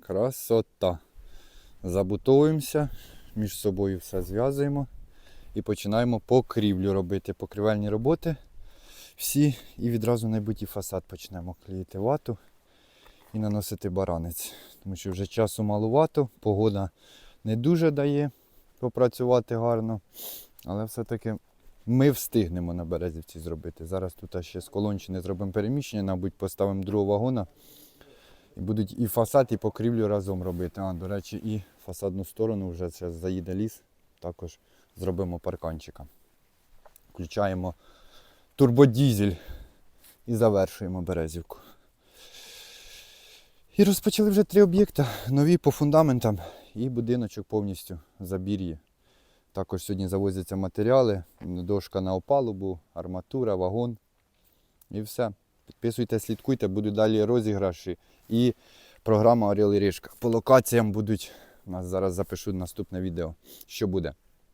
Красота. Забутовуємося, між собою все зв'язуємо і починаємо покрівлю робити. Покрівельні роботи всі і відразу найбуті фасад почнемо клеїти вату і наносити баранець. Тому що вже часу малувато, погода не дуже дає попрацювати гарно, але все-таки ми встигнемо на березівці зробити. Зараз тут ще з колончини зробимо переміщення, мабуть, поставимо другого вагона. І будуть і фасад, і покрівлю разом робити. А, до речі, і фасадну сторону вже зараз заїде ліс. Також зробимо парканчика. Включаємо турбодізель і завершуємо березівку. І розпочали вже три об'єкти. Нові по фундаментам і будиночок повністю забір'ї. Також сьогодні завозяться матеріали, дошка на опалубу, арматура, вагон. І все. Підписуйтесь, слідкуйте, будуть далі розіграші і програма Орел і Ришка. По локаціям будуть. Зараз запишу наступне відео, що буде.